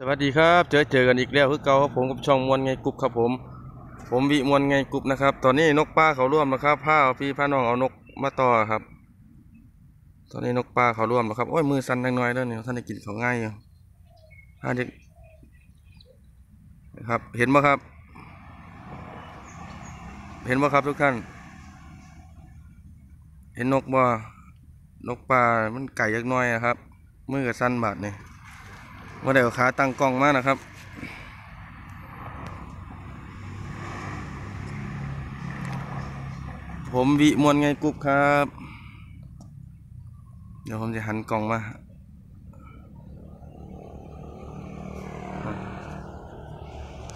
สวัสดีครับ เจอเจอกันอีกแล้วคือเก่าครับผมกับช่องมวลไงกรุ๊ปครับผม ผมวิมวลไงกรุ๊ปนะครับ ตอนนี้นกป้าเขาร่วมนะครับผ้าพี่ผ้าน้องเอานกมาต่อครับ ตอนนี้นกป้าเขาร่วมแล้วครับโอ้ยมือสั่นจังน้อยแล้วเนี่ยท่านได้กินเขาง่ายอยู่ถ้าเด็กนะครับ เห็นไหมครับ เห็นไหมครับทุกท่าน เห็นนกบ่นกปลามันไก่ยักน้อยนะครับมือกับสั้นบาดเนี่ย ว่าเดี๋ยวขาตั้งกล้องมากนะครับ ผมวิมวลไงกุ๊บครับ เดี๋ยวผมจะหันกล้องมา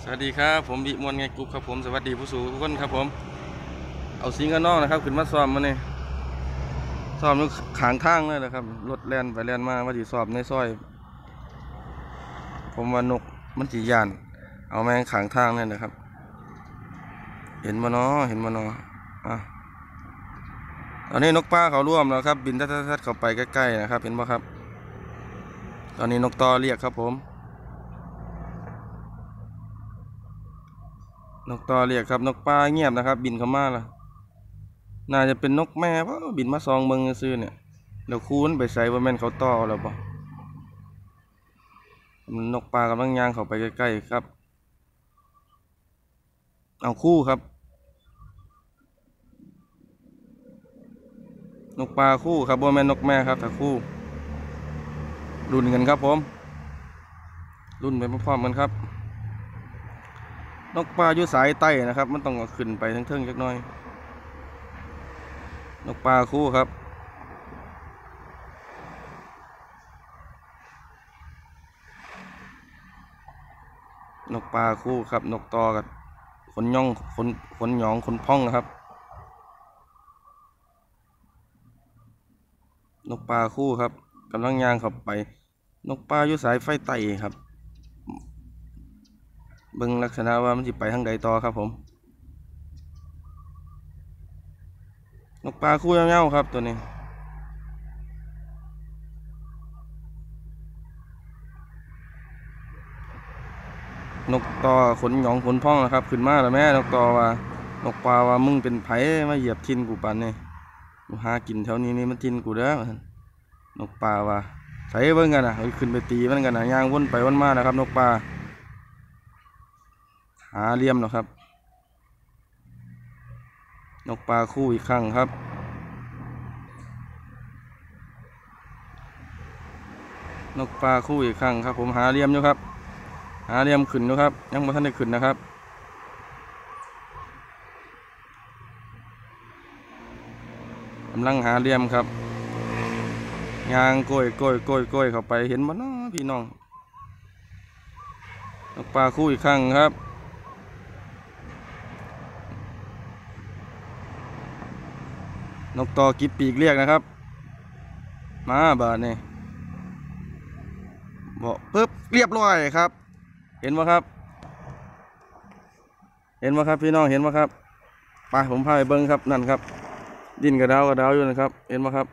สวัสดีครับ ผมวิมวลไงกุ๊บครับผมสวัสดีผู้สูงทุกคนครับผม เอาซิงกันนอกนะครับขึ้นมาซ้อมมาเนี่ยซ้อมอยู่ขางทางเลยนะครับรถแล่นไปแล่นมาว่าที่ซ้อมในซอย ผมว่านกมันจียาน เอาแมงขางทางนี่นนะครับ เห็นมาเนาะเห็นมาเนาะอะตอนนี้นกป้าเขาร่วมแล้วครับ บินทัดๆเข้าไปใกล้ๆนะครับ เห็นไหมครับ ตอนนี้นกตอเรียกครับผม นกตอเรียกครับ นกป้าเงียบนะครับ บินเข้ามาละน่าจะเป็นนกแม่เพราะบินมาซองเบิงซื่อเนี่ยเดี๋ยวคูนไปใส่ว่าแม่นเขาต่อแล้วปะ นกปลากำลังย่างเข้าไปใกล้ๆครับ เอาคู่ครับ นกปลาคู่ครับบ่แม่นกแม่ครับแต่คู่รุ่นกันครับผมรุ่นไปพร้อมๆกันครับ นกปลาอยู่สายใต้นะครับ มันต้องขึ้นไปทั้งเทิงจักน่อย นกปลาคู่ครับ นกปลาคู่ครับ นกตอกับขนย่องขนขนหยองขนพ่องนะครับ นกปลาคู่ครับกำลังยางเข้าไป นกปลาอยู่สายไฟไต่ครับเบิ่งลักษณะว่ามันจะไปทางใดต่อครับผม นกปลาคู่เงาๆครับตัวนี้ นกตอขนหยองขนพ่องนะครับ ขึ้นมาแล้วแม่นกตอว่านกปลาว่ามึงเป็นไผมาเหยียบทินกูปันนี่กูหากินแถวนี้นี่มันทินกูเด้อว่าซั่นกปลาว่าใส่เบิ่งกันนะเอ้ยขึ้นไปตีมันกันนะย่างวนไปวนมานะครับ นกปลาหาเลี่ยมแล้วครับ นกปลาคู่อีกครั้งครับนกปลาคู่อีกครั้งครับ ผมหาเลี่ยมอยู่ครับ หาเหลี่ยมขึ้นนะครับ ยังไม่ทันได้ขึ้นนะครับกำลังหาเหลี่ยมครับยางโกยโกยโกยโกยเข้าไปเห็นบ่เนาะพี่น้องนกปลาคู่อีกครั้งครับนกต่อกิบปีกเรียกนะครับ มาบาดนี่บอกปึ๊บเรียบร้อยครับ เห็นไหมครับ เห็นไหมครับ พี่น้องเห็นไหมครับไปผมพาไปเบิ้งครับนั่นครับ ดินกระดาวกระดาวอยู่นะครับ เห็นไหมครับ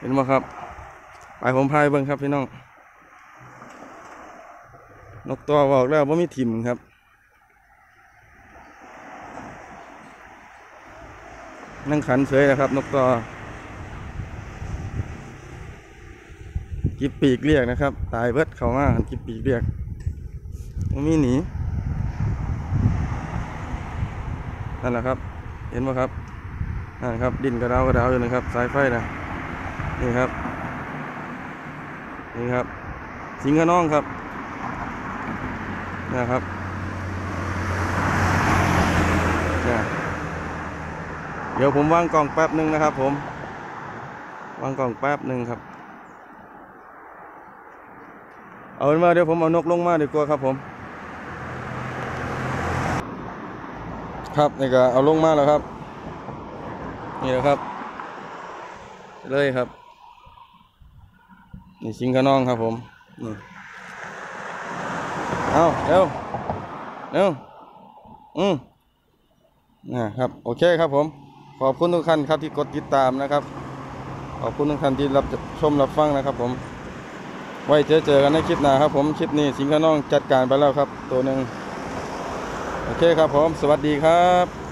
เห็นไหมครับไปผมพาไปเบิ้งครับ พี่น้องนกตัวบอกแล้วว่ามีถิ่มครับนั่งขันเฉยนะครับ นกตัว กิบปีกเรียกนะครับ ตายเบิดเขามากิบปีกเรียกมันมีหนีนั่นแหละครับ เห็นไหมครับนั่นครับ ดินกระดาวกระดาวอยู่นะครับ สายไฟนะนี่ครับ นี่ครับ สิงห์น้องครับนะครับเนี่ยเดี๋ยวผมวางกล่องแป๊บหนึ่งนะครับ ผม วางกล่องแป๊บหนึ่งครับ เอาเป็นว่าเดี๋ยวผมเอานกลงมาดีกว่าครับผม ครับนี่ก็เอาลงมาแล้วครับ นี่แหละครับ เลยครับ นี่ชิงขนองครับผมนี่เอาเร็วเร็วอืมนะครับโอเคครับผม ขอบคุณทุกท่านครับที่กดติดตามนะครับ ขอบคุณทุกท่านที่รับชมรับฟังนะครับผม ไว้เจอเจอกันในคลิปหน้าครับผมคลิปนี้สิงห์ขน้องจัดการไปแล้วครับ ตัวหนึ่งโอเคครับผมสวัสดีครับ